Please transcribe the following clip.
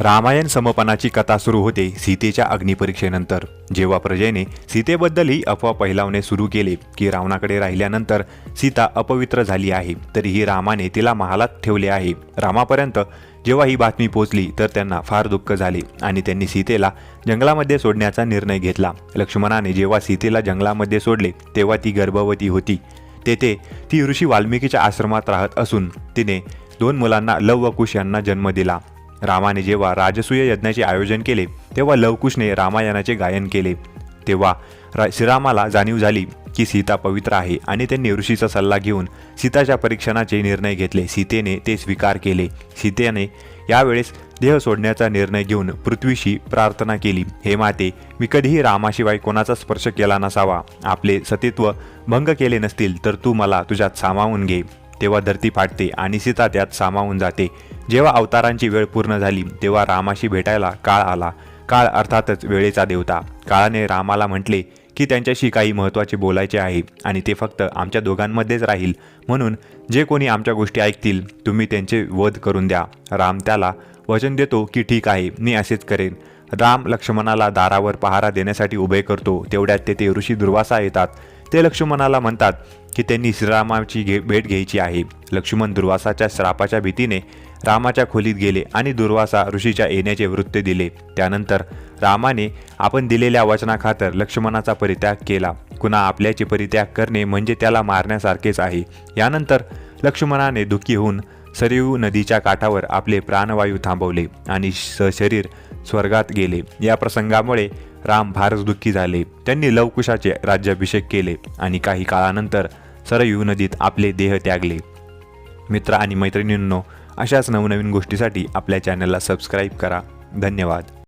रामायण समपनाची कथा सुरू होते सीतेच्या अग्निपरीक्षेनंतर. जेव्हा प्रजेने सीतेबद्दल ही अफवा फैलावणे सुरू केले की रावणाकडे राहिल्यानंतर सीता अपवित्र झाली आहे तरीही रामाने तिला महालात ठेवले आहे. रामापर्यंत जेव्हा ही बातमी पोचली तर त्यांना फार दुःख झाले आणि त्यांनी सीतेला जंगलामध्ये सोडण्याचा निर्णय घेतला. लक्ष्मणाने जेव्हा सीतेला जंगलामध्ये सोडले तेव्हा ती गर्भवती होती. तेथे ती ऋषी वाल्मिकीच्या आश्रमात राहत असून तिने दोन मुलांना लव व कुश यांना जन्म दिला. रामाने जेव्हा राजसूय यज्ञाचे आयोजन केले तेव्हा लवकुशने रामायणाचे गायन केले. तेव्हा रा श्रीरामाला जाणीव झाली की सीता पवित्र आहे आणि त्यांनी ऋषीचा सल्ला घेऊन सीताच्या परीक्षणाचे निर्णय घेतले. सीतेने ते स्वीकार केले. सीतेने यावेळेस देह सोडण्याचा निर्णय घेऊन पृथ्वीशी प्रार्थना केली. हे माते मी कधीही रामाशिवाय कोणाचा स्पर्श केला नसावा. आपले सतीत्व भंग केले नसतील तर तू मला तुझ्यात सामावून घे. तेव्हा धरती फाटते आणि सीता त्यात सामावून जाते. जेव्हा अवतारांची वेळ पूर्ण झाली तेव्हा रामाशी भेटायला काळ आला. काळ अर्थातच वेळेचा देवता. काळाने रामाला म्हटले की त्यांच्याशी काही महत्त्वाचे बोलायचे आहे आणि ते फक्त आमच्या दोघांमध्येच राहील. म्हणून जे कोणी आमच्या गोष्टी ऐकतील तुम्ही त्यांचे वध करून द्या राम त्याला वचन देतो की ठीक आहे मी असेच करेन राम लक्ष्मणाला दारावर पहारा देण्यासाठी उभे करतो. तेवढ्यात तेथे ऋषी दुर्वासा येतात. ते लक्ष्मणाला म्हणतात की त्यांनी श्रीरामाची घे भेट घ्यायची आहे. लक्ष्मण दुर्वासाच्या श्रापाच्या भीतीने रामाच्या खोलीत गेले आणि दुर्वासा ऋषीच्या येण्याचे वृत्त दिले. त्यानंतर रामाने आपण दिलेल्या वचनाखातर लक्ष्मणाचा परित्याग केला. कुणा आपल्याचे परित्याग करणे म्हणजे त्याला मारण्यासारखेच आहे. यानंतर लक्ष्मणाने दुःखी होऊन सरयू नदीच्या काठावर आपले प्राणवायू थांबवले आणि सशरीर स्वर्गात गेले. या प्रसंगामुळे राम फारच दुःखी झाले. त्यांनी लवकुशाचे राज्याभिषेक केले आणि काही काळानंतर सरयू नदीत आपले देह त्यागले. मित्र आणि मैत्रिणींनो अशाच नवनवीन गोष्टीसाठी आपल्या चॅनलला सबस्क्राईब करा. धन्यवाद.